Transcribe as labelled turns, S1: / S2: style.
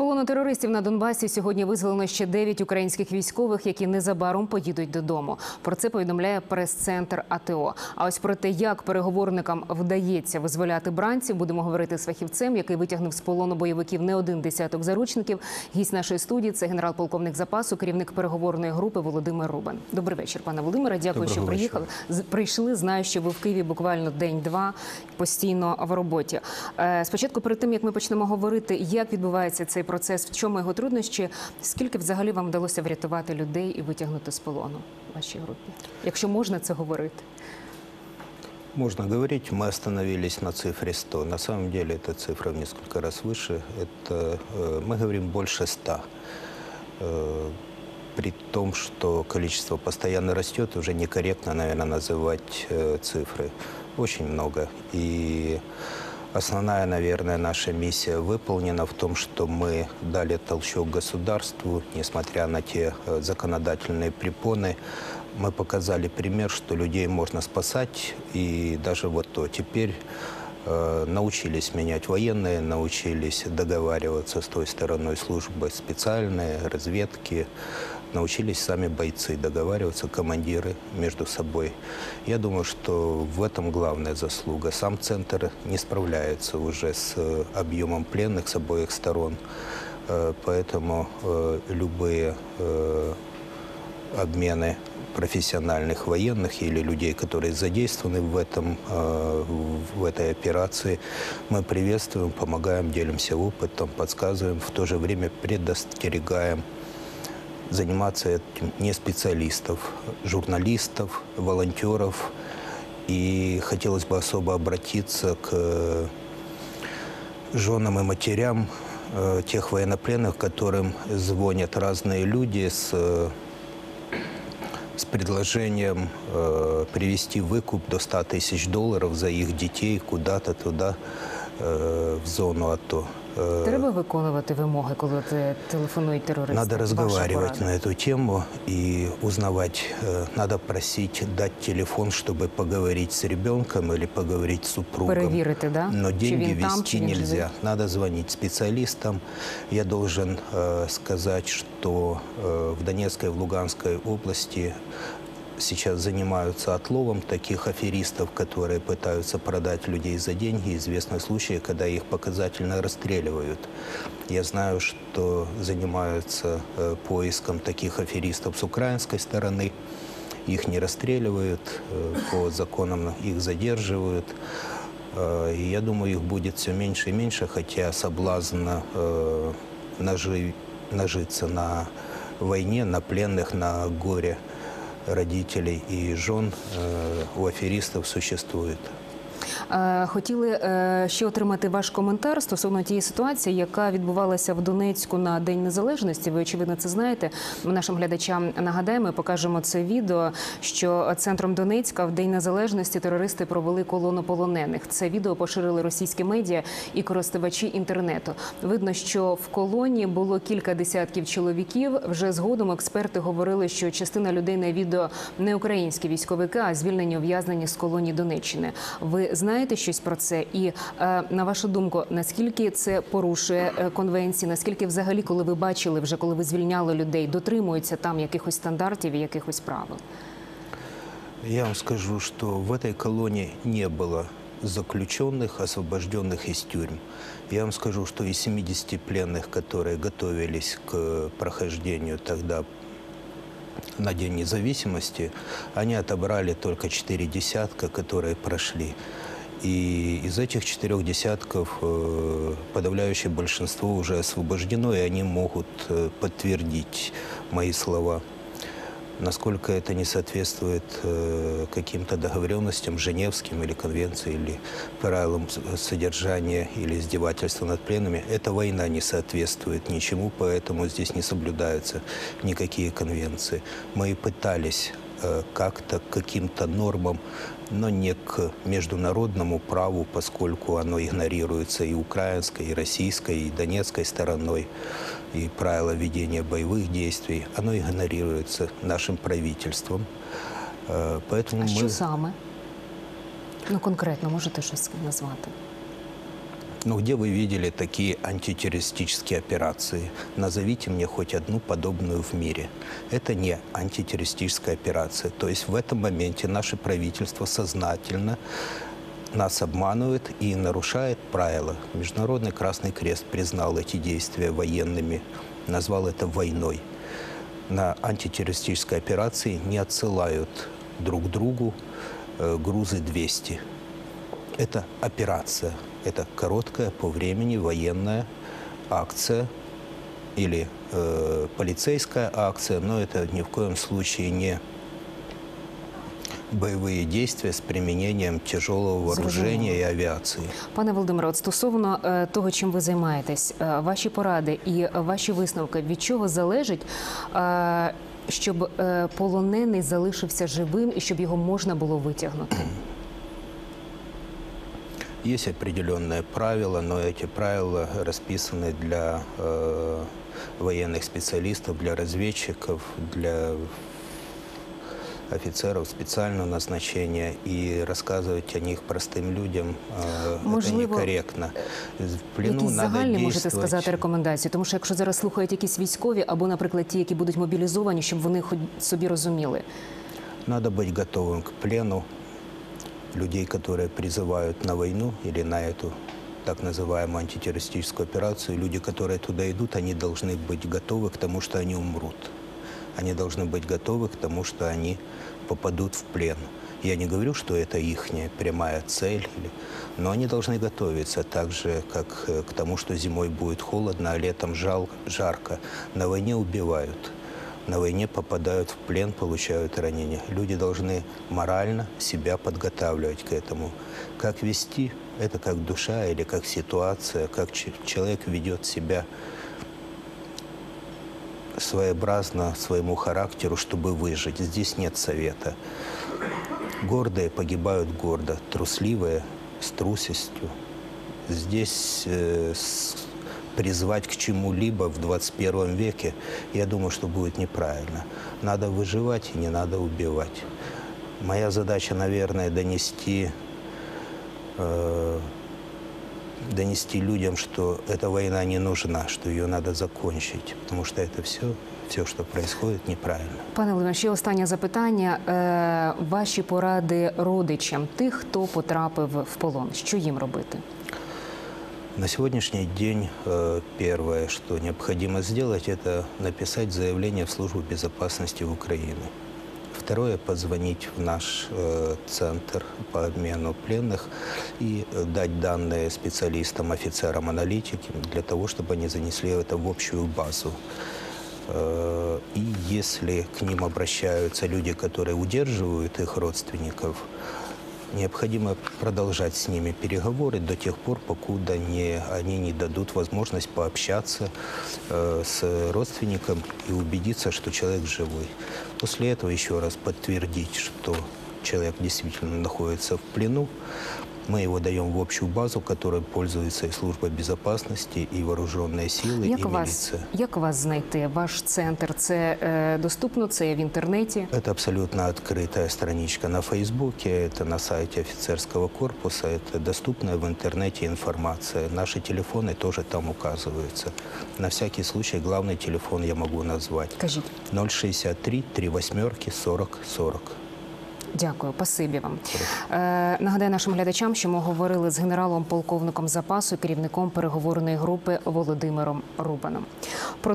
S1: полону терористів на Донбасі сьогодні визволено ще 9 українських військових, які незабаром поїдуть додому. Про це повідомляє прес-центр АТО. А ось про те, як переговорникам вдається визволяти бранців, будемо говорити з фахівцем, який витягнув з полону бойовиків не один десяток заручників. Гість нашої студії це генерал-полковник запасу, керівник переговорної групи Володимир Рубан. Добрий вечір, пане Володимире. Дякую,
S2: Доброго
S1: що приїхали. З- Прийшли. Знаю, що ви в Києві буквально день-два постійно в роботі. Е, Спочатку, перед тим як ми почнемо говорити, як відбувається цей процес, в чому його труднощі, скільки взагалі вам вдалося врятувати людей і витягнути з полону в вашій групі, якщо можна це говорити.
S2: Можно говорить, мы остановились на цифре 100. На самом деле эта цифра в несколько раз выше. Это, э, мы говорим больше 100. Э, При том, что количество постоянно растет, уже некорректно, наверное, называть э, цифры. Очень много. И основная, наверное, наша миссия выполнена в том, что мы дали толчок государству, несмотря на те э, законодательные препоны, мы показали пример, что людей можно спасать, и даже вот то теперь э, научились менять военные, научились договариваться с той стороной службы специальные, разведки, научились сами бойцы договариваться, командиры между собой. Я думаю, что в этом главная заслуга. Сам центр не справляется уже с э, объемом пленных с обоих сторон, Э, поэтому э, любые обмены профессиональных военных или людей, которые задействованы в, этом, в этой операции, мы приветствуем, помогаем, делимся опытом, подсказываем, в то же время предостерегаем заниматься этим не специалистов, журналистов, волонтеров. И хотелось бы особо обратиться к э, женам и матерям э, тех военнопленных, которым звонят разные люди с, э, с предложением привести выкуп до 100 тысяч долларов за их детей куда-то туда, в зону АТО. Э,
S1: Треба виконувати вимоги, коли те- телефонують терористи.
S2: надо
S1: Ваша
S2: разговаривать
S1: порада.
S2: на эту тему и узнавать. Э, Надо просить дать телефон, чтобы поговорить с ребенком или поговорить с супругом.
S1: Перевірити, да?
S2: Но
S1: Чи
S2: деньги
S1: він там,
S2: вести
S1: чи він живий?
S2: нельзя. Надо звонить специалистам. Я должен э, сказать, что э, в Донецкой и в Луганской области сейчас занимаются отловом таких аферистов, которые пытаются продать людей за деньги. Известны случаи, когда их показательно расстреливают. Я знаю, что занимаются э, поиском таких аферистов с украинской стороны. Их не расстреливают, э, по законам их задерживают. Э, я думаю, их будет все меньше и меньше, хотя соблазн нажи- нажиться на войне, на пленных, на горе родителей и жен э, у аферистов существует.
S1: Е, Хотіли е, ще отримати ваш коментар стосовно тієї ситуації, яка відбувалася в Донецьку на День Незалежності. Ви очевидно це знаєте. Ми нашим глядачам нагадаємо, і покажемо це відео. Що центром Донецька в День Незалежності терористи провели колону полонених. Це відео поширили російські медіа і користувачі інтернету. Видно, що в колоні було кілька десятків чоловіків. Вже згодом експерти говорили, що частина людей на відео не українські військовики, а звільнені ув'язнені з колонії Донеччини. Ви знаєте щось про це? І е, на вашу думку, наскільки це порушує е, конвенції? Наскільки взагалі, коли ви бачили, вже коли ви звільняли людей, дотримуються там якихось стандартів і якихось правил?
S2: Я вам скажу, что в этой колонии не было заключенных, освобожденных из тюрьм. Я вам скажу, что из 70 пленных, которые готовились к прохождению тогда на День независимости, они отобрали только четыре десятка, которые прошли. И из этих четырех десятков э, подавляющее большинство уже освобождено, и они могут э, подтвердить мои слова. Насколько это не соответствует э, каким-то договоренностям Женевским или конвенции, или правилам содержания или издевательства над пленными, эта война не соответствует ничему, поэтому здесь не соблюдаются никакие конвенции. Мы пытались как-то к каким-то нормам, но не к международному праву, поскольку оно игнорируется и украинской, и российской, и донецкой стороной, и правила ведения боевых действий, оно игнорируется нашим правительством. Э, Поэтому
S1: А
S2: мы...
S1: що саме? Ну конкретно можете щось назвати?
S2: Ну, где вы видели такие антитеррористические операции? Назовите мне хоть одну подобную в мире. Это не антитеррористическая операция. То есть в этом моменте наше правительство сознательно нас обманывает и нарушает правила. Международный Красный Крест признал эти действия военными, назвал это войной. На антитеррористической операции не отсылают друг другу э, грузы 200. Это операция, это короткая по времени военная акция или э, полицейская акция, но это ни в коем случае не боевые действия с применением тяжелого вооружения и авиации.
S1: Пане Володимире, от стосовно е, того, чим ви займаєтесь, е, ваші поради і ваші висновки, від чого залежить, е, щоб е, полонений залишився живим і щоб його можна було витягнути?
S2: Есть определенные правила, но эти правила расписаны для э, военных специалистов, для разведчиков, для офицеров специального назначения и рассказывать о них простым людям э, это
S1: Можливо,
S2: некорректно. В плену
S1: Якісь
S2: надо
S1: загальні можете
S2: действовать.
S1: сказати рекомендації, тому що якщо зараз слухають якісь військові або, наприклад, ті, які будуть мобілізовані, щоб вони хоч собі розуміли.
S2: Надо быть готовым к плену Людей, которые призывают на войну или на эту так называемую антитеррористическую операцию. Люди, которые туда идут, они должны быть готовы к тому, что они умрут. Они должны быть готовы к тому, что они попадут в плен. Я не говорю, что это их прямая цель, но они должны готовиться так же, как э, к тому, что зимой будет холодно, а летом жал, жарко. На войне убивают. На войне попадают в плен, получают ранения. Люди должны морально себя подготавливать к этому. Как вести, это как душа или как ситуация, как человек ведет себя своеобразно своему характеру, чтобы выжить. Здесь нет совета. Гордые погибают гордо, трусливые с трусостью. Здесь э, с- призвать к чему-либо в 21 веке, я думаю, что будет неправильно. Надо выживать и не надо убивать. Моя задача, наверное, донести э, донести людям, что эта война не нужна, что ее надо закончить, потому что это все, все, что происходит, неправильно.
S1: Пане Володимире, ще останнє запитання. Е, ваші поради родичам тих, хто потрапив в полон. Що їм робити?
S2: На сегодняшний день э, первое, что необходимо сделать, это написать заявление в службу безопасности Украины. Второе, позвонить в наш э, центр по обмену пленных и дать данные специалистам, офицерам, аналитикам для того, чтобы они занесли это в общую базу. Э, И если к ним обращаются люди, которые удерживают их родственников, необходимо продолжать с ними переговоры до тех пор, покуда не, они не дадут возможность пообщаться э, с родственником и убедиться, что человек живой. После этого еще раз подтвердить, что человек действительно находится в плену. Мы его даем в общую базу, которой пользуется и служба безопасности, и вооруженные силы,
S1: Як
S2: и
S1: вас,
S2: милиция.
S1: як вас знайти? Ваш центр це е, доступно, це є в інтернеті.
S2: Это абсолютно открытая страничка на Фейсбуке, это на сайте офицерского корпуса, это доступная в интернете информация. Наши телефоны тоже там указываются. На всякий случай главный телефон я могу назвать.
S1: Кажіть.
S2: 063 3 восьмерки 40 40.
S1: Дякую, пасибі вам. Е, нагадаю нашим глядачам, що ми говорили з генералом полковником запасу, керівником переговорної групи Володимиром Рубаном. Про